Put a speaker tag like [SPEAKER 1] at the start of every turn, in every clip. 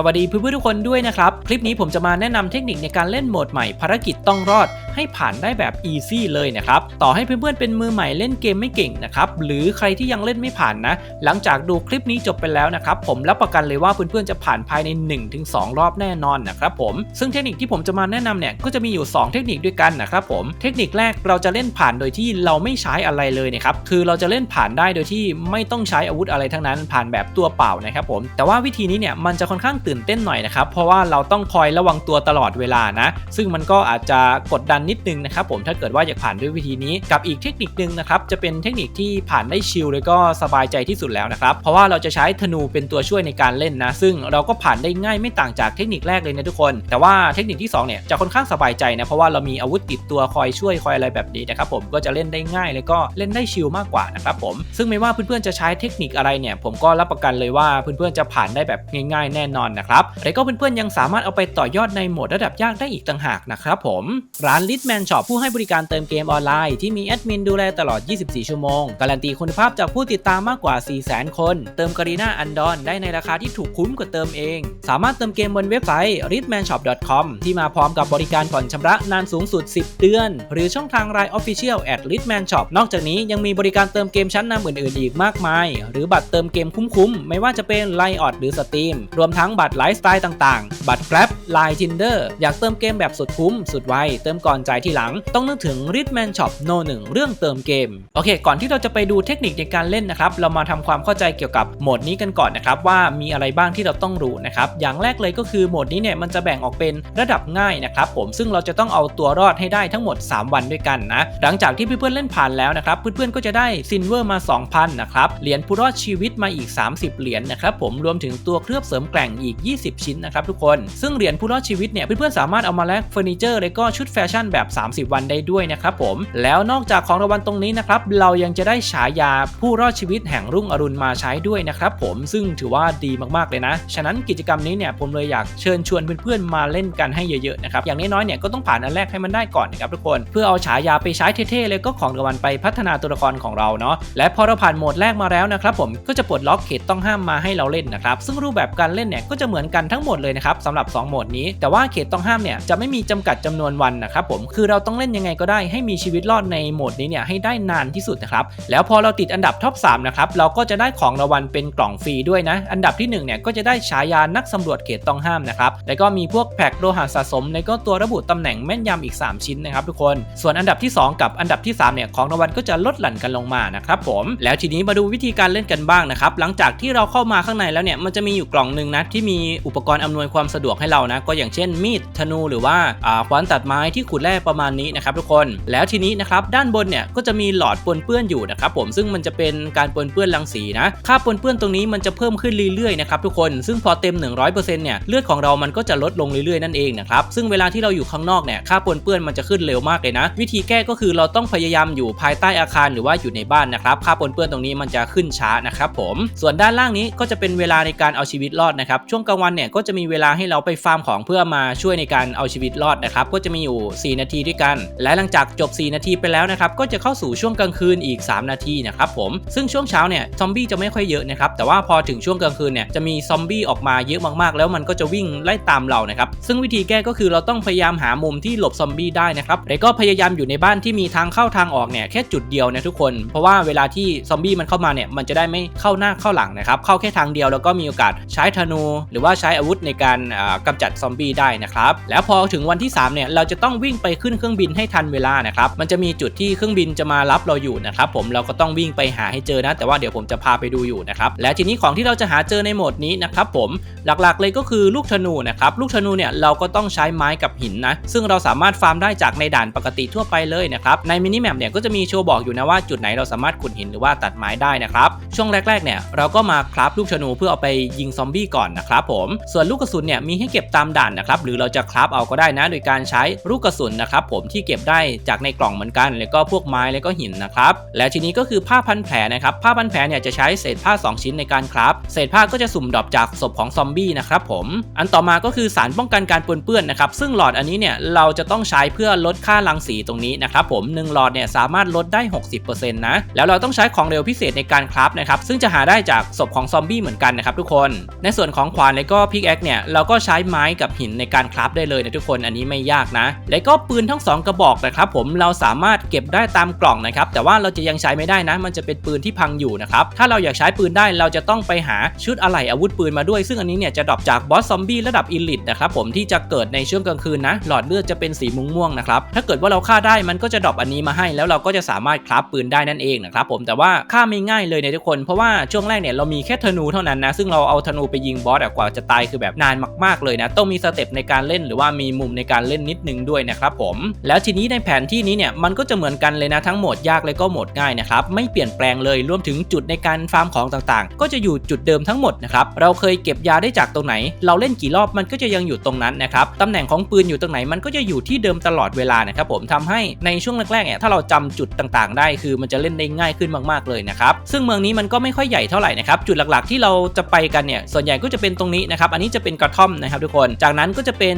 [SPEAKER 1] สวัสดีเพื่อนๆทุกคนด้วยนะครับ คลิปนี้ผมจะมาแนะนำเทคนิคในการเล่นโหมดใหม่ภารกิจต้องรอดให้ผ่านได้แบบอีซี่เลยนะครับ ต่อให้เพื่อนๆเป็นมือใหม่เล่นเกมไม่เก่งนะครับ หรือใครที่ยังเล่นไม่ผ่านนะ หลังจากดูคลิปนี้จบไปแล้วนะครับ ผมรับประกันเลยว่าเพื่อนๆจะผ่านภายใน 1-2 รอบแน่นอนนะครับผม ซึ่งเทคนิคที่ผมจะมาแนะนำเนี่ยก็จะมีอยู่ 2 เทคนิคด้วยกันนะครับผม เทคนิคแรกเราจะเล่นผ่านโดยที่เราไม่ใช้อะไรเลยนะครับ คือเราจะเล่นผ่านได้โดยที่ไม่ต้องใช้อาวุธอะไรทั้งนั้น ผ่านแบบตัวเปล่านะครับผม แต่ว่าวิธีนี้เนี่ยมันจะค่อนข้างตื่นเต้นหน่อยนะครับ เพราะว่าเราต้องคอยระวังตัวตลอดเวลานะ ซึ่งมันก็อาจจะกดดันนิดนึงนะครับผมถ้าเกิดว่าอยากผ่านด้วยวิธีนี้ กับอีกเทคนิคนึงนะครับจะเป็นเทคนิคที่ผ่านได้ชิลเลยก็สบายใจที่สุดแล้วนะครับเพราะว่าเราจะใช้ธนูเป็นตัวช่วยในการเล่นนะ ซึ่งเราก็ผ่านได้ง่ายไม่ต่างจากเทคนิคแรกเลยนะทุกคน แต่ว่าเทคนิคที่สองเนี่ยจะค่อนข้างสบายใจนะเพราะว่าเรามีอาวุธติดตัวคอยช่วยคอยอะไรแบบนี้นะครับผมก็จะเล่นได้ง่าย แล้วก็เล่นได้ชิลมากกว่านะครับผมซึ่งไม่ว่าเพื่อนๆจะใช้เทคนิคอะไรเนี่ยผมก็รับประกันเลยว่าเพื่อนๆจะผ่านได้แบบง่าย ๆ แน่นอนนะครับแล้วก็เพื่อนๆยังสามารถเอาไปต่อยอดในโหมดระดับยากได้อีกต่างหากนะครับผมร้าน Litman Shop ผู้ให้บริการเติมเกมออนไลน์ที่มีแอดมินดูแลตลอด 24 ชั่วโมง การันตีคุณภาพจากผู้ติดตามมากกว่า 400,000 คน เติมการีนาอันดอนได้ในราคาที่ถูกคุ้มกว่าเติมเอง สามารถเติมเกมบนเว็บไซต์ ritmanshop.com ที่มาพร้อมกับบริการผ่อนชำระนานสูงสุด 10 เดือน หรือช่องทาง Line Official at Litman Shop นอกจากนี้ยังมีบริการเติมเกมชั้นนำอื่นๆอีกมากมาย หรือบัตรเติมเกมคุ้มๆ ไม่ว่าจะเป็น l i ออดหรือ Steam รวมทั้งบัตรไลฟ์สไตล์ต่างๆ บัตร Grab Line Tinder อยากเติมเกมแบบสุดคุ้มสุดไวเติมก่อนจ่ายทีหลัง ต้องนึกถึง Ritman Shop No 1 เรื่องเติมเกม โอเค ก่อนที่เราจะไปดูเทคนิคในการเล่นนะครับ เรามาทำความเข้าใจเกี่ยวกับโหมดนี้กันก่อนนะครับว่ามีอะไรบ้างที่เราต้องรู้นะครับ อย่างแรกเลยก็คือโหมดนี้เนี่ยมันจะแบ่งออกเป็นระดับง่ายนะครับผมซึ่งเราจะต้องเอาตัวรอดให้ได้ทั้งหมด 3 วันด้วยกันนะหลังจากที่เพื่อนๆเล่นผ่านแล้วนะครับเพื่อนๆก็จะได้ซินเวอร์มา 2,000นะครับเหรียญผู้รอดชีวิตมาอีก 30 เหรียญนะครับผมรวมถึงตัวเคลือบเสริมแกร่งอีก 20 ชิ้นนะครับทุกคน ซึ่งเหรียญผู้รอดชีวิตเนี่ยเพื่อนๆสามารถเอามาแลกเฟอร์นิเจอร์และก็ชุดแฟชั่นแบบ 30 วันได้ด้วยนะครับผม แล้วนอกจากของรางวัลตรงนี้นะครับ เรายังจะได้ฉายาผู้รอดชีวิตแห่งรุ่งอรุณมาใช้ด้วยนะครับผม ซึ่งถือว่าดีมากๆเลยนะ ฉะนั้นกิจกรรมนี้เนี่ยผมเลยอยากเชิญชวนเพื่อนๆมาเล่นกันให้เยอะๆนะครับ อย่างน้อยๆเนี่ยก็ต้องผ่านอันแรกให้มันได้ก่อนนะครับทุกคน เพื่อเอาฉายาไปใช้เท่ๆเลยก็ของรางวัลไปพัฒนาตัวละครของเราเนาะ และพอเราผ่านโหมดแรกมาแล้วนะครับผม ก็จะปลดล็อกเขตต้องห้ามมาให้เราเล่นนะครับ ซึ่งรูปแบบการเล่นเนี่ยก็จะเหมือนกันทั้งหมดเลยนะครับสำหรับ 2 โหมดนี้ แต่ว่าเขตต้องห้ามเนี่ยจะไม่มีจำกัดจำนวนวันนะครับผมคือเราต้องเล่นยังไงก็ได้ให้มีชีวิตรอดในโหมดนี้เนี่ยให้ได้นานที่สุดนะครับแล้วพอเราติดอันดับท็อป3นะครับเราก็จะได้ของรางวัลเป็นกล่องฟรีด้วยนะ อันดับที่1เนี่ยก็จะได้ฉายานักสำรวจเขตต้องห้ามนะครับแล้วก็มีพวกแพ็คโลหะสะสม แล้วก็ตัวระบุตำแหน่งแม่นยำอีก 3 ชิ้นนะครับทุกคนส่วนอันดับที่ 2 กับอันดับที่3เนี่ยของรางวัลก็จะลดหลั่นกันลงมานะครับผมแล้วทีนี้มาดูวิธีการเล่นกันบ้างนะครับหลังจากที่เราเข้ามาข้างในแล้วเนี่ยมันจะมีอยู่กล่องหนึ่งนะที่มีอุปกรณ์อำนวยความสะดวกให้เรานะก็อย่างเช่นมีดธนูหรือว่าอ่าขวานตัดไม้ที่ขุดแร่ประมาณนี้นะครับทุกคนแล้วทีนี้นะครับด้านบนเนี่ยก็จะมีหลอดปนเปื้อนอยู่นะครับผมซึ่งมันจะเป็นการปนเปื้อนรังสีนะค่าปนเปื้อนตรงนี้มันจะเพิ่มขึ้นเรื่อยๆนะครับทุกคนซึ่งพอเต็ม 100%เนี่ยเลือดของเรามันก็จะลดลงเรื่อยๆนั่นเองนะครับซึ่งเวลาที่เราอยู่ข้างนอกเนี่ยค่าปนเปื้อนมันจะขึ้นเร็วมากเลยนะ วิธีแก้ก็คือเราต้องพยายามอยู่ภายใต้อาคารหรือว่าอยู่ในบ้านนะครับค่าปนเปื้อนตรงนี้มันจะขึ้นช้านะครับผมส่วนด้านล่างนี้ก็จะเป็นเวลาในการเอาชีวิตรอดนะครับช่วงกลางวันเนี่ยก็จะมีเวลาให้เราไปฟาร์มของเพื่อมาช่วยในการเอาชีวิตรอดนะครับก็จะมีอยู่4 นาทีด้วยกัน และหลังจากจบ 4 นาทีไปแล้วนะครับก็จะเข้าสู่ช่วงกลางคืนอีก 3 นาทีนะครับผมซึ่งช่วงเช้าเนี่ยซอมบี้จะไม่ค่อยเยอะนะครับแต่ว่าพอถึงช่วงกลางคืนเนี่ยจะมีซอมบี้ออกมาเยอะมากๆ แล้วมันก็จะวิ่งไล่ตามเรานะครับซึ่งวิธีแก้ก็คือเราต้องพยายามหามุมที่หลบซอมบี้ได้นะครับแล้วก็พยายามอยู่ในบ้านที่มีทางเข้าทางออกเนี่ยแค่จุดเดียวนะทุกคน เพราะว่าเวลาที่ซอมบี้มันเข้ามาเนี่ยมันจะได้ไม่เข้าหน้าเข้าหลังนะครับเข้าแค่ทางเดียวแล้วก็มีโอกาสใช้ธนู หรือว่าใช้อาวุธในการอ่ากำจัดซอมบี้ได้นะครับแล้วพอถึงวันที่3เนี่ยเราจะต้องวิ่งไปไปขึ้นเครื่องบินให้ทันเวลานะครับมันจะมีจุดที่เครื่องบินจะมารับเราอยู่นะครับผมเราก็ต้องวิ่งไปหาให้เจอนะ แต่ว่าเดี๋ยวผมจะพาไปดูอยู่นะครับและทีนี้ของที่เราจะหาเจอในโหมดนี้นะครับผมหลักๆเลยก็คือลูกธนูนะครับลูกธนูเนี่ยเราก็ต้องใช้ไม้กับหินนะซึ่งเราสามารถฟาร์มได้จากในด่านปกติทั่วไปเลยนะครับในมินิแมปเนี่ยก็จะมีโชว์บอกอยู่นะว่าจุดไหนเราสามารถขุดหินหรือว่าตัดไม้ได้นะครับช่วงแรกๆเนี่ยเราก็มาคราฟลูกธนูเพื่อเอาไปยิงซอมบี้ก่อนนะครับผมส่วนลูกกระสุนเนี่ยมีให้เก็บตามด่านนะครับหรือเราจะคราฟเอาก็ได้นะ โดยการใช้ลูกกระสุนนะครับผมที่เก็บได้จากในกล่องเหมือนกัน แล้วก็พวกไม้แล้วก็หินนะครับและทีนี้ก็คือผ้าพันแผลนะครับผ้าพันแผลเนี่ยจะใช้เศษผ้า 2 ชิ้นในการครับเศษผ้าก็จะสุ่มดรอปจากศพของซอมบี้นะครับผมอันต่อมาก็คือสารป้องกันการปนเปื้อนนะครับซึ่งหลอดอันนี้เนี่ยเราจะต้องใช้เพื่อลดค่ารังสีตรงนี้นะครับผมหนึ่งหลอดเนี่ยสามารถลดได้ 60%นะแล้วเราต้องใช้ของเร็วพิเศษในการคราฟนะครับซึ่งจะหาได้จากศพของซอมบี้เหมือนกันนะครับทุกคน ในส่วนของขวานและก็พิกแอคเนี่ยเราก็ใช้ไม้กับหินในการคราฟได้เลยนะทุกคนอันนี้ไม่ยากนะ และก็ปืนทั้งสองกระบอกนะครับผมเราสามารถเก็บได้ตามกล่องนะครับแต่ว่าเราจะยังใช้ไม่ได้นะ มันจะเป็นปืนที่พังอยู่นะครับถ้าเราอยากใช้ปืนได้เราจะต้องไปหาชุดอะไหล่อาวุธปืนมาด้วย ซึ่งอันนี้เนี่ยจะดรอปจากบอสซอมบี้ระดับอิลิทนะครับผมที่จะเกิดในช่วงกลางคืนนะหลอดเลือดจะเป็นสีม่วงๆนะครับถ้าเกิดว่าเราฆ่าได้มันก็จะดรอปอันนี้มาให้ แล้วเราก็จะสามารถคราฟปืนได้นั่นเองนะครับผมแต่ว่าฆ่าไม่ง่ายเลยในทุกคน เพราะว่าช่วงแรกเนี่ยเรามีแค่ธนูเท่านั้นนะซึ่งเราเอาธนูไปยิงบอสกว่าจะตายคือแบบนานมากๆเลยนะต้องมีสเต็ปในการเล่นหรือว่ามีมุมในการเล่นนิดนึงด้วยนะครับผม แล้วทีนี้ในแผนที่นี้เนี่ยมันก็จะเหมือนกันเลยนะทั้งโหมดยากและก็โหมดง่ายนะครับไม่เปลี่ยนแปลงเลยรวมถึงจุดในการฟาร์มของต่างๆ ก็จะอยู่จุดเดิมทั้งหมดนะครับเราเคยเก็บยาได้จากตรงไหน เราเล่นกี่รอบมันก็จะยังอยู่ตรงนั้นนะครับตำแหน่งของปืนอยู่ตรงไหนมันก็จะอยู่ที่เดิมตลอดเวลานะครับผมทำให้ในช่วงแรกๆเนี่ยถ้าเราจำจุดต่างๆ ได้คือมันจะเล่นได้ง่ายขึ้นมากๆเลยนะครับซึ่งเมืองนี้มันก็ไม่ค่อยใหญ่เท่าไหร่นะครับจุดหลักๆที่เราจะไปกันเนี่ยส่วนใหญ่ก็จะเป็นตรงนี้นะครับอันนี้จะเป็นกระท่อมนะครับทุกคน จากนั้นก็จะเป็น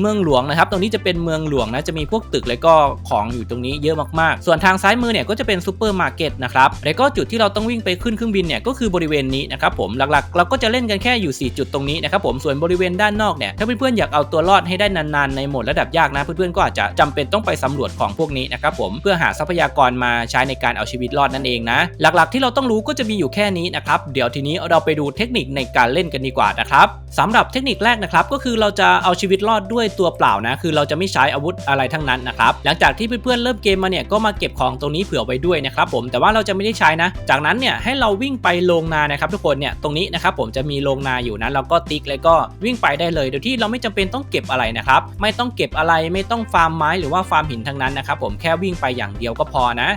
[SPEAKER 1] เมืองหลวงนะครับตรงนี้จะเป็นเมืองหลวงนะจะมีพวกตึกแล้วก็ของอยู่ตรงนี้เยอะมากๆ ส่วนทางซ้ายมือเนี่ยก็จะเป็นซูเปอร์มาร์เก็ตนะครับแล้วก็จุดที่เราต้องวิ่งไปขึ้นเครื่องบินเนี่ยก็คือบริเวณนี้นะครับผมหลักๆ เราก็จะเล่นกันแค่อยู่ 4 จุดตรงนี้นะครับผมส่วนบริเวณด้านนอกเนี่ยถ้าเพื่อนๆอยากเอาตัวรอดให้ได้นานๆในโหมดระดับยากนะเพื่อนๆก็อาจจะจำเป็นต้องไปสำรวจของพวกนี้นะครับผมเพื่อหาทรัพยากรมาใช้ในการเอาชีวิตรอดนั่นเองนะหลักๆ ที่เราต้องรู้ก็จะมีอยู่แค่นี้นะครับเดี๋ยวทีนี้เราไปดูเทคนิคในการเล่นกันดีกว่านะครับสำหรับเทคนิคแรกนะครับก็คือเราจะเอาชีวิตรอดด้วยตัวเปล่านะคือเราจะไม่ใช้อาวุธอะไรทั้งนั้นนะครับหลังจากที่เพื่อนๆเริ่มเกมมาเนี่ยก็มาเก็บของตรงนี้เผื่อไว้ด้วยนะครับผมแต่ว่าเราจะไม่ได้ใช้นะ จากนั้นเนี่ยให้เราวิ่งไปโรงนานะครับทุกคนเนี่ยตรงนี้นะครับผมจะมีโรงนาอยู่นะเราก็ติ๊กแล้วก็วิ่งไปได้เลยโดยที่เราไม่จำเป็นต้องเก็บอะไรนะครับไม่ต้องเก็บอะไรไม่ต้องฟาร์มไม้หรือว่าฟาร์มหินทั้งนั้นนะครับผมแค่วิ่งไปอย่างเดียวก็พอนะ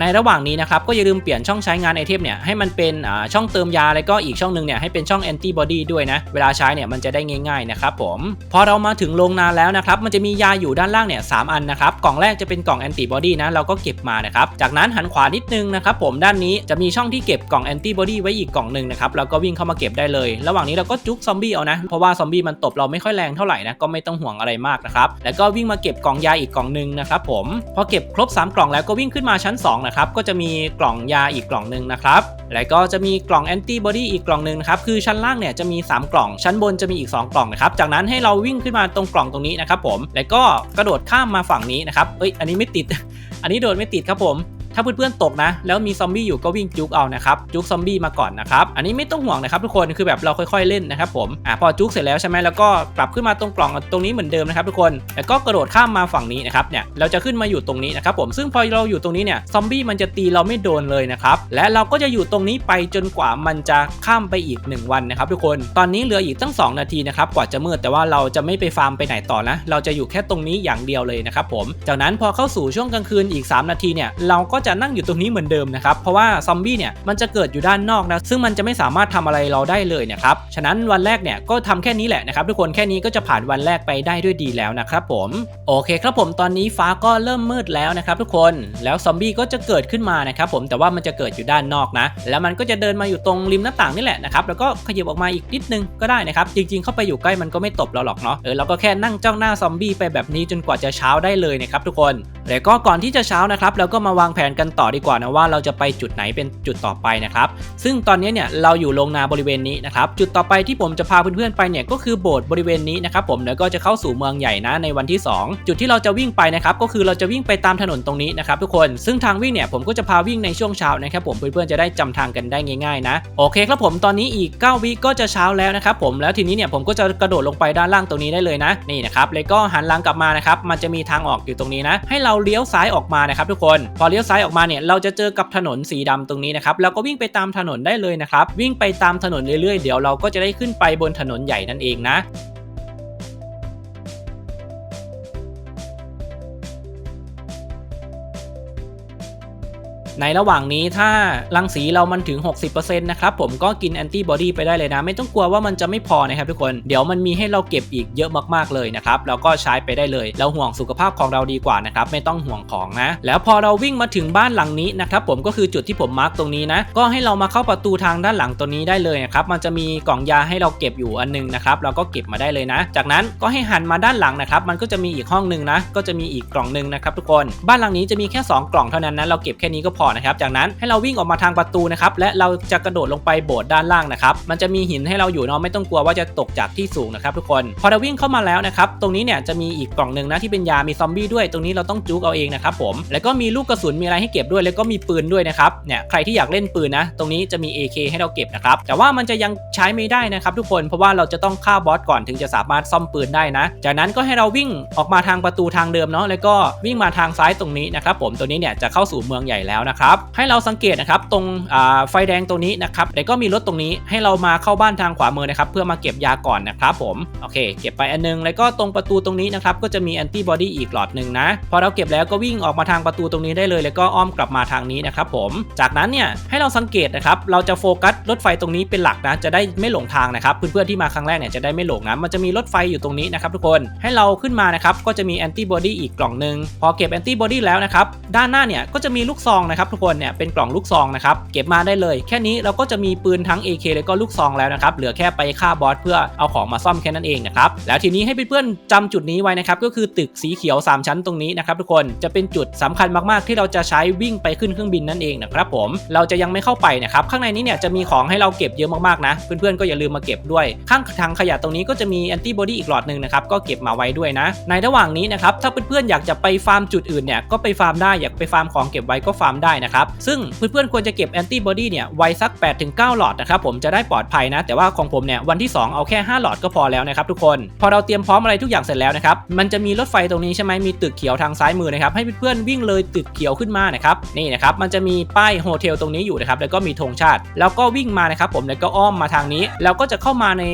[SPEAKER 1] ในระหว่างนี้นะครับก็อย่าลืมเปลี่ยนช่องใช้งานไอเทมเนี่ยให้มันเป็นอ่าช่องเติมยาแล้วก็อีกช่องหนึ่งเนี่ยให้เป็นช่องแอนติบอดีด้วยนะเวลาใช้เนี่ยมันจะได้ง่ายๆนะครับผมพอเรามาถึงโรงนาแล้วนะครับมันจะมียาอยู่ด้านล่างเนี่ยสอันนะครับกล่องแรกจะเป็นกล่องแอนติบอดีนะเราก็เก็บมานะครับจากนั้นหันขวานิดนึงนะครับผมด้านนี้จะมีช่องที่เก็บกล่องแอนติบอดีไว้อีกกล่องหนึ่งนะครับเราก็วิ่งเข้ามาเก็บได้เลย ระหว่างนี้เราก็จุกซอมบี้เอานะเพราะว่าซอมบี้มันตบเราไม่ค่อยแรงเท่าไหร่นะก็ไม่ต้องห่วงอะไรมากนะครับแล้วก็วิ่งมาเก็บกล่องยาอีกกล่องหนึ่งนะครับผมพอเก็บครบ 3 กล่องแล้วก็วิ่งขึ้นมาชั้น2นะครับก็จะมีกล่องยาอีกกล่องหนึ่งนะครับแล้วก็จะมีกล่องแอนติบอดีอีกกล่องหนึ่งนะครับคือชั้นล่างเนี่ยจะมี 3 กล่อง ชั้นบนจะมีอีก 2 กล่องนะครับจากนั้นให้เราวิ่งขึ้นมาตรงกล่องตรงนี้นะครับผมแล้วก็กระโดดข้ามมาฝั่งนี้นะครับเอ้ยอันนี้ไม่ติด อันนี้โดดไม่ติดครับผม ถ้าเพื่อนๆตกนะ แล้วมีซอมบี้อยู่ก็วิ่งจุกเอานะครับจุกซอมบี้มาก่อนนะครับอันนี้ไม่ต้องห่วงนะครับทุกคนคือแบบเราค่อยๆเล่นนะครับผมอ่าพอจุกเสร็จแล้วใช่ไหมแล้วก็กลับขึ้นมาตรงกล่องตรงนี้เหมือนเดิมนะครับทุกคนแล้วก็กระโดดข้ามมาฝั่งนี้นะครับเนี่ยเราจะขึ้นมาอยู่ตรงนี้นะครับผมซึ่งพอเราอยู่ตรงนี้เนี่ยซอมบี้มันจะตีเราไม่โดนเลยนะครับและเราก็จะอยู่ตรงนี้ไปจนกว่ามันจะข้ามไปอีก 1 วันนะครับทุกคนตอนนี้เหลืออีกตั้ง 2 นาทีนะครับกว่าจะมืดแต่ว่าเราจะไม่ไปฟาร์มไปไหนต่อนะ เราจะอยู่แค่ตรงนี้อย่างเดียวเลยนะครับผมจากนั้นพอเข้าสู่ช่วงกลางคืนอีก 3 นาทีเนี่ยเราก็จะนั่งอยู่ตรงนี้เหมือนเดิมนะครับเพราะว่าซอมบี้เนี่ยมันจะเกิดอยู่ด้านนอกนะซึ่งมันจะไม่สามารถทำอะไรเราได้เลยนะครับฉะนั้นวันแรกเนี่ยก็ทำแค่นี้แหละนะครับทุกคนแค่นี้ก็จะผ่านวันแรกไปได้ด้วยดีแล้วนะครับผมโอเคครับผมตอนนี้ฟ้าก็เริ่มมืดแล้วนะครับทุกคนแล้วซอมบี้ก็จะเกิดขึ้นมานะครับผมแต่ว่ามันจะเกิดอยู่ด้านนอกนะ แล้วมันก็จะเดินมาอยู่ตรงริมหน้าต่างนี่แหละนะครับแล้วก็ขยับออกมาอีกนิดนึงก็ได้นะครับจริงๆเข้าไปอยู่ใกล้มันก็ไม่ตบเราหรอกเนาะเออเราก็แค่นั่งจ้องหน้าซอมบี้ไปแบบนี้จนกว่าจะเช้าได้เลยนะครับทุกคน แล้วก็ก่อนที่จะเช้านะครับเราก็มาวางแผนกันต่อดีกว่านะว่าเราจะไปจุดไหนเป็นจุดต่อไปนะครับซึ่งตอนนี้เนี่ยเราอยู่โรงนาบริเวณนี้นะครับจุดต่อไปที่ผมจะพาเพื่อนๆไปเนี่ยก็คือโบสถ์บริเวณนี้นะครับผมแล้วก็จะเข้าสู่เมืองใหญ่นะในวันที่ 2 จุดที่เราจะวิ่งไปนะครับก็คือเราจะวิ่งไปตามถนนตรงนี้นะครับทุกคนซึ่งทางวิ่งเนี่ยผมก็จะพาวิ่งในช่วงเช้านะครับผมเพื่อนๆจะได้จำทางกันได้ง่ายๆนะโอเคครับผมตอนนี้อีก 9 วิก็จะเช้าแล้วนะครับผมแล้วทีนี้เนี่ยผมก็จะกระโดดลงไปด้านล่างตรงนี้ได้เลยนะนี่นะครับแล้วก็หันหลังกลับมานะครับมันจะมีทางออกอยู่ตรงนี้นะให้เราเลี้ยวซ้ายออกมานะครับทุกคน พอเลี้ยวซ้ายออกมาเนี่ยเราจะเจอกับถนนสีดำตรงนี้นะครับเราก็วิ่งไปตามถนนได้เลยนะครับวิ่งไปตามถนนเรื่อยๆเดี๋ยวเราก็จะได้ขึ้นไปบนถนนใหญ่นั่นเองนะ ในระหว่างนี้ถ้ารังสีเรามันถึง 60%นะครับผมก็กินแอนติบอดีไปได้เลยนะ ไม่ต้องกลัวว่ามันจะไม่พอนะครับทุกคนเดี๋ยวมันมีให้เราเก็บอีกเยอะมากๆเลยนะครับแล้วก็ใช้ไปได้เลยเราห่วงสุขภาพของเราดีกว่านะครับไม่ต้องห่วงของนะ แล้วพอเราวิ่งมาถึงบ้านหลังนี้นะครับผมก็คือจุดที่ผมมาร์กตรงนี้นะ ก็ให้เรามาเข้าประตูทางด้านหลังตัวนี้ได้เลยนะครับมันจะมีกล่องยาให้เราเก็บอยู่อันนึงนะครับเราก็เก็บมาได้เลยนะ จากนั้นก็ให้หันมาด้านหลังนะครับมันก็จะมีอีกห้องหนึ่งนะก็จะมีอีกกล่องหนึ่งนะครับทุกคนบ้านหลังนี้จะมีแค่ 2 กล่องเท่านั้นนะเราเก็บแค่นี้ก็พอนะครับ จากนั้นให้เราวิ่งออกมาทางประตูนะครับ และเราจะกระโดดลงไปโบสถ์ด้านล่างนะครับ มันจะมีหินให้เราอยู่เนาะไม่ต้องกลัวว่าจะตกจากที่สูงนะครับทุกคน พอเราวิ่งเข้ามาแล้วนะครับ ตรงนี้เนี่ยจะมีอีกกล่องหนึ่งนะที่เป็นยา มีซอมบี้ด้วย ตรงนี้เราต้องจุกเอาเองนะครับผม แล้วก็มีลูกกระสุน มีอะไรให้เก็บด้วย แล้วก็มีปืนด้วยนะครับ เนี่ยใครที่อยากเล่นปืนนะ ตรงนี้จะมี AK ให้เราเก็บนะครับ แต่ว่ามันจะยังใช้ไม่ได้นะครับทุกคน เพราะว่าเราจะต้องฆ่าบอสก่อนถึงจะสามารถซ่อมปืนได้นะ จากนั้นก็ให้เราวิ่งออกมาทางประตูทางเดิมเนาะ แล้วก็วิ่งมาทางซ้ายตรงนี้นะครับผม ตัวนี้เนี่ยจะเข้าสู่เมืองใหญ่แล้วนะครับ ให้เราสังเกตนะครับตรงไฟแดงตรงนี้นะครับแล้วก็มีรถตรงนี้ให้เรามาเข้าบ้านทางขวามือนะครับเพื่อมาเก็บยาก่อนนะครับผมโอเค เก็บไปอันนึง แล้วก็ตรงประตูตรงนี้นะครับก็จะมีแอนติบอดีอีกหลอดหนึ่งนะพอเราเก็บแล้วก็วิ่งออกมาทางประตูตรงนี้ได้เลย แล้วก็อ้อมกลับมาทางนี้นะครับผมจากนั้นเนี่ยให้เราสังเกตนะครับเราจะโฟกัสรถไฟตรงนี้เป็นหลักนะจะได้ไม่หลงทางนะครับเพื่อนๆที่มาครั้งแรกเนี่ยจะได้ไม่หลงนะมันจะมีรถไฟอยู่ตรงนี้นะครับทุกคนให้เราขึ้นมานะครับก็จะมีแอนติบอดีอีกกล่องหนึ่งพอเก็บแอนติบอดีแล้วนะครับด้านหน้าเนี่ยก็จะมีลูกซองนะครับทุกคนเนี่ยเป็นกล่องลูกซองนะครับเก็บมาได้เลย แค่นี้เราก็จะมีปืนทั้ง AK แล้วก็ลูกซองแล้วนะครับเหลือแค่ไปฆ่าบอสเพื่อเอาของมาซ่อมแค่นั้นเองนะครับแล้วทีนี้ให้เพื่อนๆจำจุดนี้ไว้นะครับก็คือตึกสีเขียว 3 ชั้นตรงนี้นะครับทุกคนจะเป็นจุดสำคัญมากๆ ที่เราจะใช้วิ่งไปขึ้นเครื่องบินนั่นเองนะครับผมเราจะยังไม่เข้าไปนะครับข้างในนี้เนี่ยจะมีของให้เราเก็บเยอะมากๆนะเพื่อนๆก็อย่าลืมมาเก็บด้วย ข้างทางขยะตรงนี้ก็จะมีแอนติบอดีอีกหลอดหนึ่งนะครับก็เก็บมาไว้ด้วยนะ ในระหว่างนี้นะครับถ้าเพื่อนๆอยากจะไปฟาร์มจุดอื่นเนี่ยก็ไปฟาร์มได้อยากไปฟาร์มของเก็บไว้ก็ฟาร์มได้นะครับ ซึ่งเพื่อนๆควรจะเก็บแอนติบอดีเนี่ยไว้สัก 8-9 หลอดนะครับผมจะได้ปลอดภัยนะ แต่ว่าของผมเนี่ยวันที่ 2 เอาแค่ 5 หลอดก็พอแล้วนะครับทุกคน พอเราเตรียมพร้อมอะไรทุกอย่างเสร็จแล้วนะครับมันจะมีรถไฟตรงนี้ใช่ไหมมีตึกเขียวทางซ้ายมือนะครับให้เพื่อนๆวิ่งเลยตึกเขียวขึ้นมานะครับนี่นะครับมันจะมีป้ายโฮเทลตรงนี้อยู่นะครับแล้วก็มีธงชาติ แล้วก็วิ่งมานะครับผมแล้วก็อ้อมมาทางนี้ แล้วก็จะเข้ามาใน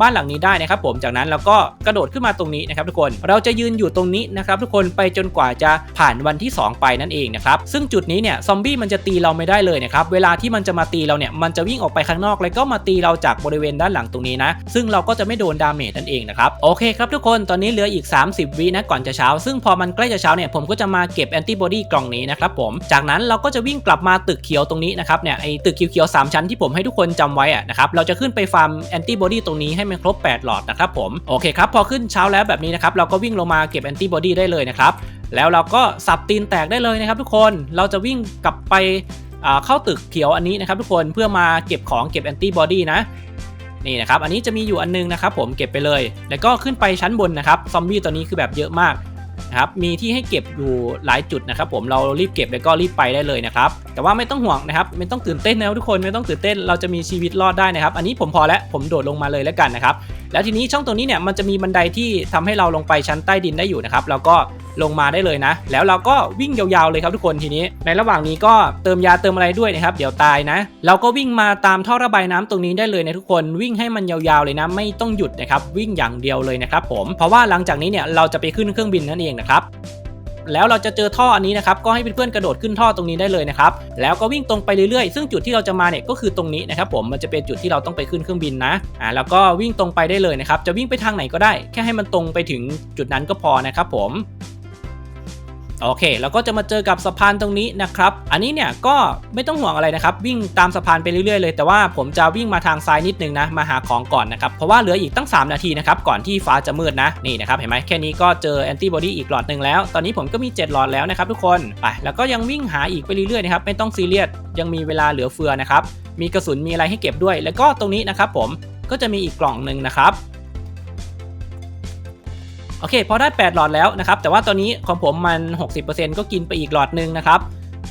[SPEAKER 1] บ้านหลังนี้ได้นะครับผมจากนั้นเราก็กระโดดขึ้นมาตรงนี้นะครับทุกคนเราจะยืนอยู่ตรงนี้นะครับทุกคนไปจนกว่าจะผ่านวันที่ 2 ไปนั่นเองนะครับซึ่งจุดนี้เนี่ยซอมบี้มันจะตีเราไม่ได้เลยนะครับเวลาที่มันจะมาตีเราเนี่ยมันจะวิ่งออกไปข้างนอก แล้วก็มาตีเราจากบริเวณด้านหลังตรงนี้นะ ซึ่งเราก็จะไม่โดนดาเมจนั่นเองนะครับโอเคครับทุกคนตอนนี้เหลืออีก 30 วินะก่อนจะเช้า ซึ่งพอมันใกล้จะเช้าเนี่ยผมก็จะมาเก็บแอนติบอดีกล่องนี้นะครับผมจากนั้นเราก็จะวิ่งกลับมาตึกเขียวตรงนี้นะครับเนี่ยไอตึกเขียวๆสามชั้นที่ผมให้ทุกคนจำไว้อะนะครับเราจะขึ้นไปฟาร์มแอนติบอดีตรงนี้ให้มันครบ 8 หลอดนะครับผมโอเคครับพอขึ้นเช้าแล้วแบบนี้นะครับเราก็วิ่งลงมาเก็บแอนติบอดีได้เลยนะครับ แล้วเราก็สับตีนแตกได้เลยนะครับทุกคนเราจะวิ่งกลับไปเข้าตึกเขียวอันนี้นะครับทุกคนเพื่อมาเก็บของเก็บแอนติบอดีนะนี่นะครับอันนี้จะมีอยู่อันนึงนะครับผมเก็บไปเลย แล้วก็ขึ้นไปชั้นบนนะครับซอมบี้ตัวนี้คือแบบเยอะมาก นะครับมีที่ให้เก็บอยู่หลายจุดนะครับผมเรารีบเก็บแล้วก็รีบไปได้เลยนะครับแต่ว่าไม่ต้องห่วงนะครับไม่ต้องตื่นเต้นนะทุกคนไม่ต้องตื่นเต้นเราจะมีชีวิตรอดได้นะครับ อันนี้ผมพอแล้วผมโดดลงมาเลยแล้วกันนะครับแล้วทีนี้ช่องตรงนี้เนี่ยมันจะมีบันไดที่ทำให้เราลงไปชั้นใต้ดินได้อยู่นะครับเราก็ลงมาได้เลยนะ แล้วเราก็วิ่งยาวๆเลยครับทุกคนทีนี้ ในระหว่างนี้ก็เติมยาเติมอะไรด้วยนะครับเดี๋ยวตายนะ เราก็วิ่งมาตามท่อระบายน้ำตรงนี้ได้เลยนะทุกคนวิ่งให้มันยาวๆเลยนะ ไม่ต้องหยุดนะครับวิ่งอย่างเดียวเลยนะครับผมเพราะว่าหลังจากนี้เนี่ยเราจะไปขึ้นเครื่องบินนั่นเองนะครับแล้วเราจะเจอท่ออันนี้นะครับก็ให้เพื่อนๆกระโดดขึ้นท่อตรงนี้ได้เลยนะครับแล้วก็วิ่งตรงไปเรื่อยๆ ซึ่งจุดที่เราจะมาเนี่ยก็คือตรงนี้นะครับผมมันจะเป็นจุดที่เราต้องไปขึ้นเครื่องบินนะอ่าแล้วก็วิ่งตรงไปได้เลยนะครับจะวิ่งไปทางไหนก็ได้ แค่ให้มันตรงไปถึงจุดนั้นก็พอนะครับผม โอเคแล้วก็จะมาเจอกับสะพานตรงนี้นะครับ อันนี้เนี่ยก็ไม่ต้องห่วงอะไรนะครับ วิ่งตามสะพานไปเรื่อยๆเลย แต่ว่าผมจะวิ่งมาทางซ้ายนิดนึงนะ มาหาของก่อนนะครับ เพราะว่าเหลืออีกตั้ง 3 นาทีนะครับ ก่อนที่ฟ้าจะมืดนะ นี่นะครับ เห็นไหมแค่นี้ก็เจอแอนติบอดีอีกหลอดหนึ่งแล้ว ตอนนี้ผมก็มี 7 หลอดแล้วนะครับทุกคน ไป แล้วก็ยังวิ่งหาอีกไปเรื่อยๆนะครับ ไม่ต้องซีเรียส ยังมีเวลาเหลือเฟือนะครับ มีกระสุน มีอะไรให้เก็บด้วย แล้วก็ตรงนี้นะครับผม ก็จะมีอีกกล่องหนึ่งนะครับ โอเคพอได้ 8 หลอดแล้วนะครับแต่ว่าตอนนี้ของผมมัน 60%ก็กินไปอีกหลอดหนึ่งนะครับ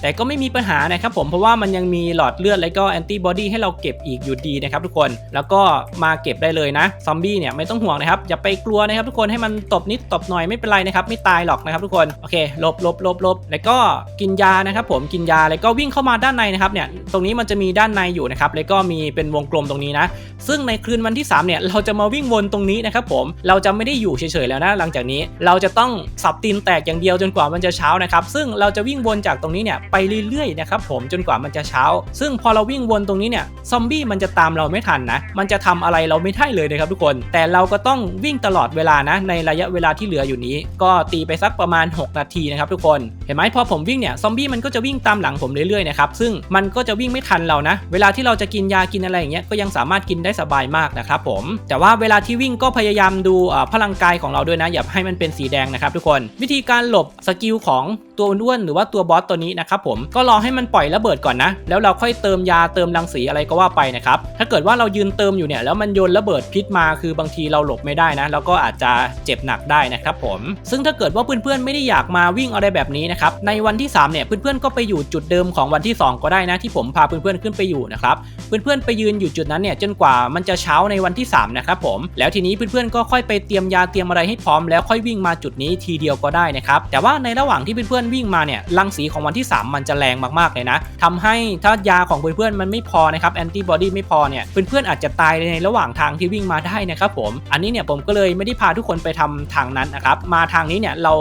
[SPEAKER 1] แต่ก็ไม่มีปัญหานะครับผมเพราะว่ามันยังมีหลอดเลือดและก็แอนติบอดีให้เราเก็บอีกอยู่ดีนะครับทุกคนแล้วก็มาเก็บได้เลยนะซอมบี้เนี่ยไม่ต้องห่วงนะครับอย่าไปกลัวนะครับทุกคนให้มันตบนิดตบหน่อยไม่เป็นไรนะครับไม่ตายหรอกนะครับทุกคนโอเคลบลบลบลบแล้วก็กินยานะครับผมกินยาแล้วก็วิ่งเข้ามาด้านในนะครับเนี่ยตรงนี้มันจะมีด้านในอยู่นะครับแล้วก็มีเป็นวงกลมตรงนี้นะ ซึ่งในคืนวันที่ 3 เนี่ยเราจะมาวิ่งวนตรงนี้นะครับผมเราจะไม่ได้อยู่เฉยๆแล้วนะหลังจากนี้ เราจะต้องสับตีนแตกอย่างเดียวจนกว่ามันจะเช้านะครับซึ่งเราจะวิ่งวนจากตรงนี้เนี่ยไปเรื่อยๆนะครับผมจนกว่ามันจะเช้า ซึ่งพอเราวิ่งวนตรงนี้เนี่ยซอมบี้มันจะตามเราไม่ทันนะ มันจะทำอะไรเราไม่ได้เลยนะครับทุกคน แต่เราก็ต้องวิ่งตลอดเวลานะ ในระยะเวลาที่เหลืออยู่นี้ ก็ตีไปสักประมาณ 6 นาทีนะครับทุกคน เห็นไหมพอผมวิ่งเนี่ยซอมบี้มันก็จะวิ่งตามหลังผมเรื่อยๆนะครับ ซึ่งมันก็จะวิ่งไม่ทันเรานะ เวลาที่เราจะกินยากินอะไรอย่างเงี้ยก็ยังสามารถกินได้สบายมากนะครับผม แต่ว่าเวลาที่วิ่งก็พยายามดูเอ่อพลังกายของเราด้วยนะอย่าให้มันเป็นสีแดงนะครับทุกคน วิธีการหลบสกิลของตัวอ้วนหรือว่าตัวบอสตัวนี้นะครับผมก็รอให้มันปล่อยระเบิดก่อนนะ แล้วเราค่อยเติมยาเติมรังสีอะไรก็ว่าไปนะครับถ้าเกิดว่าเรายืนเติมอยู่เนี่ยแล้วมันโยนระเบิดพิษมาคือบางทีเราหลบไม่ได้นะแล้วก็อาจจะเจ็บหนักได้นะครับผม ซึ่งถ้าเกิดว่าเพื่อนๆไม่ได้อยากมาวิ่งอะไรแบบนี้นะครับในวันที่3เนี่ยเพื่อนๆก็ไปอยู่จุดเดิมของวันที่ 2 ก็ได้นะที่ผมพาเพื่อนๆขึ้นไปอยู่นะครับเพื่อนๆไปยืนอยู่จุดนั้นเนี่ยจนกว่ามันจะเช้าในวันที่3นะครับผมแล้วทีนี้เพื่อนๆก็ค่อยไปเตรียมยาเตรียมอะไรให้พร้อมแล้วค่อยวิ่งมาจุดนี้ทีเดียวก็ได้นะครับแต่ว่าในระหว่างที่เพื่อนๆวิ่งมาเนี่ยรังสีของวันที่ 3 มันจะแรงมากๆเลยนะทำให้ถ้ายาของเพื่อนๆมันไม่พอนะครับแอนติบอดีไม่พอเนี่ยเพื่อนๆอาจจะตายในระหว่างทางที่วิ่งมาได้นะครับผมอันนี้เนี่ยผมก็เลยไม่ได้พาทุกคนไปทำทางนั้นนะครับมาทางนี้เนี่ยเรา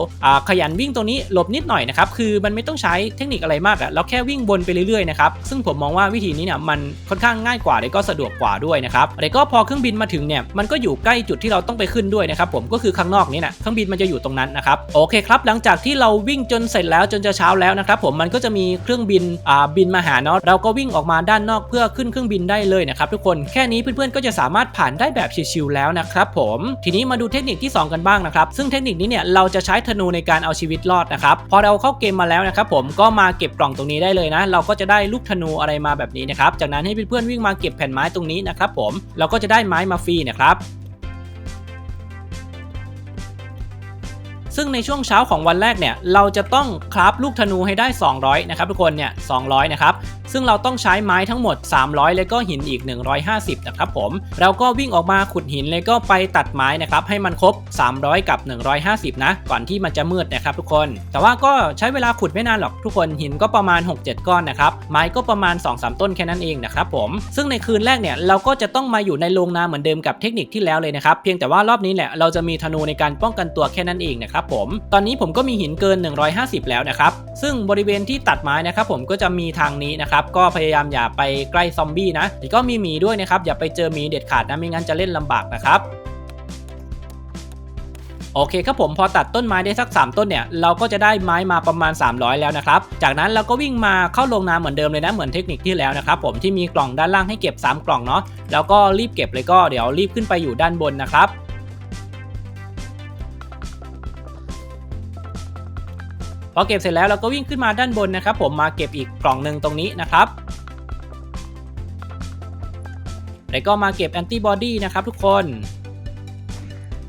[SPEAKER 1] ขยันวิ่งตรงนี้หลบนิดหน่อยนะครับคือมันไม่ต้องใช้เทคนิคอะไรมากอะเราแค่วิ่งวนไปเรื่อยๆนะครับซึ่งผมมองว่าวิธีนี้เนี่ยมันค่อนข้างง่ายกว่าและก็สะดวกกว่าด้วยนะครับแล้วก็พอเครื่องบินมาถึงเนี่ยมันก็อยู่ใกล้จุดที่เราต้องไปขึ้นด้วยนะครับผมก็คือข้างนอกนี้นะเครื่องบินมันจะอยู่ตรงนั้นนะครับโอเคครับหลังจากที่เราวิ่งจนเสร็จแล้วจนจะเช้าแล้วนะครับผมมันก็จะมีเครื่องบินอ่าบินมาหาเนาะเราก็วิ่งออกมาด้านนอกเพื่อขึ้นเครื่องบินได้เลยนะครับทุกคนแค่นี้เพื่อนๆก็จะสามารถผ่านได้แบบชิวๆแล้วนะครับผมทีนี้มาดูเทคนิคที่ 2 กันบ้างนะครับซึ่งเทคนิคนี้เนี่ยเราจะใช้ธนูในการเอาชีวิตรอดนะครับพอเราเข้าเกมมาแล้วนะครับผมก็มาเก็บกล่องตรงนี้ได้เลยนะ เราก็จะได้ลูกธนูอะไรมาแบบนี้นะครับจากนั้นให้เพื่อนๆวิ่งมาเก็บแผ่นไม้ตรงนี้นะครับผมเราก็จะได้ไม้มาฟรีนะครับ ซึ่งในช่วงเช้าของวันแรกเนี่ยเราจะต้องคราฟลูกธนูให้ได้ 200 นะครับทุกคนเนี่ย200 นะครับ ซึ่งเราต้องใช้ไม้ทั้งหมด 300 แล้วก็หินอีก 150 นะครับผม เราก็วิ่งออกมาขุดหินแล้วก็ไปตัดไม้นะครับให้มันครบ 300 กับ 150 นะ ก่อนที่มันจะมืดนะครับทุกคน แต่ว่าก็ใช้เวลาขุดไม่นานหรอกทุกคนหินก็ประมาณ 6-7 ก้อนนะครับไม้ก็ประมาณ 2-3 ต้นแค่นั้นเองนะครับผม ซึ่งในคืนแรกเนี่ยเราก็จะต้องมาอยู่ในโรงนาเหมือนเดิมกับเทคนิคที่แล้วเลยนะครับเพียงแต่ว่ารอบนี้แหละเราจะมีธนูในการป้องกันตัวแค่นั้นเองนะครับผมตอนนี้ผมก็มีหินเกิน 150 แล้วนะครับซึ่งบริเวณที่ตัดไม้นะครับผมก็จะมีทางนี้นะครับก็พยายามอย่าไปใกล้ซอมบี้นะแล้วก็มีหมีด้วยนะครับอย่าไปเจอหมีเด็ดขาดนะไม่งั้นจะเล่นลำบากนะครับโอเคครับผมพอตัดต้นไม้ได้สัก 3 ต้นเนี่ยเราก็จะได้ไม้มาประมาณ 300 แล้วนะครับ จากนั้นเราก็วิ่งมาเข้าโรงนาเหมือนเดิมเลยนะเหมือนเทคนิคที่แล้วนะครับผมที่มีกล่องด้านล่างให้เก็บ 3 กล่องเนาะแล้วก็รีบเก็บเลยก็เดี๋ยวรีบขึ้นไปอยู่ด้านบนนะครับ พอเก็บเสร็จแล้วเราก็วิ่งขึ้นมาด้านบนนะครับ ผมมาเก็บอีกกล่องหนึ่งตรงนี้นะครับแล้วก็มาเก็บแอนติบอดีนะครับทุกคน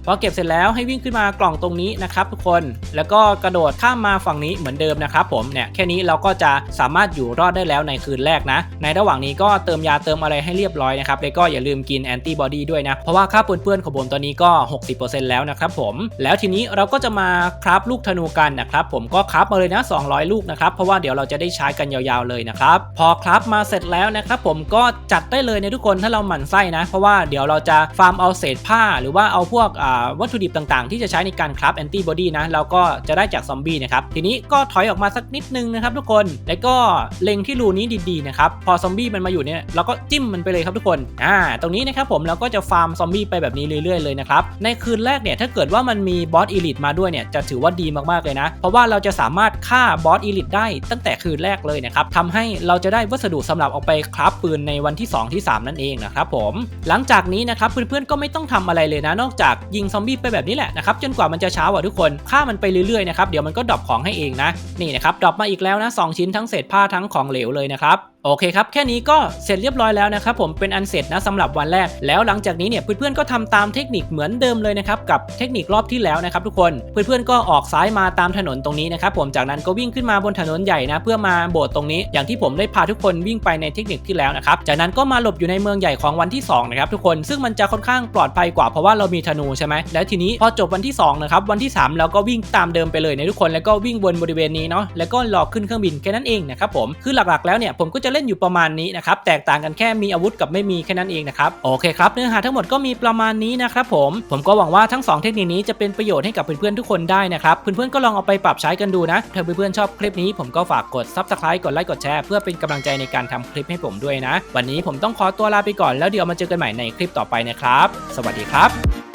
[SPEAKER 1] พอเก็บเสร็จแล้วให้วิ่งขึ้นมากล่องตรงนี้นะครับทุกคนแล้วก็กระโดดข้ามมาฝั่งนี้เหมือนเดิมนะครับผมเนี่ยแค่นี้เราก็จะสามารถอยู่รอดได้แล้วในคืนแรกนะ ในระหว่างนี้ก็เติมยาเติมอะไรให้เรียบร้อยนะครับแล้วก็อย่าลืมกินแอนติบอดีด้วยนะเพราะว่าค่าปนเปื้อนของผมตอนนี้ก็ 60%แล้วนะครับผมแล้วทีนี้เราก็จะมาคราฟลูกธนูกันนะครับผมก็คราฟมาเลยนะ 200 ลูกนะครับเพราะว่าเดี๋ยวเราจะได้ใช้กันยาวๆเลยนะครับพอคราฟมาเสร็จแล้วนะครับผมก็จัดได้เลยในทุกคนถ้าเราหมั่นไส้นะ เพราะว่าเดี๋ยวเราจะฟาร์มเอาเศษผ้าหรือว่าเอาพวกอ่าวัตถุดิบต่างๆ ที่จะใช้ในการคราฟแอนติบอดีนะเราก็จะได้จากซอมบี้นะครับทีนี้ก็ถอยออกมาสักนิดนึงนะครับทุกคนแล้วก็เล็งที่รูนี้ดีๆนะครับพอซอมบี้มันมาอยู่เนี่ยเราก็จิ้มมันไปเลยครับทุกคนอ่าตรงนี้นะครับผมเราก็จะฟาร์มซอมบี้ไปแบบนี้เรื่อยๆเลยนะครับในคืนแรกเนี่ยถ้าเกิดว่ามันมีบอสอีลิทมาด้วยเนี่ยจะถือว่าดีมากๆเลยนะ เพราะว่าเราจะสามารถฆ่าบอสอีลิทได้ตั้งแต่คืนแรกเลยนะครับทำให้เราจะได้วัสดุสำหรับเอาไปคราฟปืนในวันที่ 2 ที่ 3 นั่นเองนะครับผมหลังจากนี้นะครับเพื่อนๆก็ไม่ต้องทำอะไรเลยนะนอกจากยิงซอมบี้ไปแบบนี้แหละนะครับจนกว่ามันจะเช้าอะทุกคนฆ่ามันไปเรื่อยๆนะครับเดี๋ยวมันก็ดรอปของให้เองนะนี่นะครับดรอปมาอีกแล้วนะ2ชิ้นทั้งเศษผ้าทั้งของเหลวเลยนะครับ โอเคครับ แค่นี้ก็เสร็จเรียบร้อยแล้วนะครับผมเป็นอันเสร็จนะสำหรับวันแรก แล้วหลังจากนี้เนี่ยเพื่อนๆก็ทำตามเทคนิคเหมือนเดิมเลยนะครับกับเทคนิครอบที่แล้วนะครับทุกคนเพื่อนๆก็ออกซ้ายมาตามถนนตรงนี้นะครับผมจากนั้นก็วิ่งขึ้นมาบนถนนใหญ่นะเพื่อมาโบสถ์ตรงนี้ อย่างที่ผมได้พาทุกคนวิ่งไปในเทคนิคที่แล้วนะครับจากนั้นก็มาหลบอยู่ในเมืองใหญ่ของวันที่2นะครับทุกคนซึ่งมันจะค่อนข้างปลอดภัยกว่าเพราะว่าเรามีธนูใช่ไหมแล้วทีนี้พอจบวันที่2นะครับวันที่ 3 เราก็วิ่งตามเดิมไปเลยนทุกคนแล้วก็วิ่งวนบริเวณนี้เนาะแล้วก็รอขึ้นเครื่องบินแค่นั้นเองนะครับผมคือหลักๆแล้วเนี่ยผมก็จะเล่นอยู่ประมาณนี้นะครับแตกต่างกันแค่มีอาวุธกับไม่มีแค่นั้นเองนะครับโอเคครับเนื้อหาทั้งหมดก็มีประมาณนี้นะครับผมผมก็หวังว่าทั้งสองเทคนิคนี้จะเป็นประโยชน์ให้กับเพื่อนๆทุกคนได้นะครับเพื่อนๆก็ลองเอาไปปรับใช้กันดูนะถ้าเพื่อนๆชอบคลิปนี้ผมก็ฝากกด subscribe กดไลค์กดแชร์เพื่อเป็นกำลังใจในการทำคลิปให้ผมด้วยนะ วันนี้ผมต้องขอตัวลาไปก่อนแล้วเดี๋ยวมาเจอกันใหม่ในคลิปต่อไปนะครับ สวัสดีครับ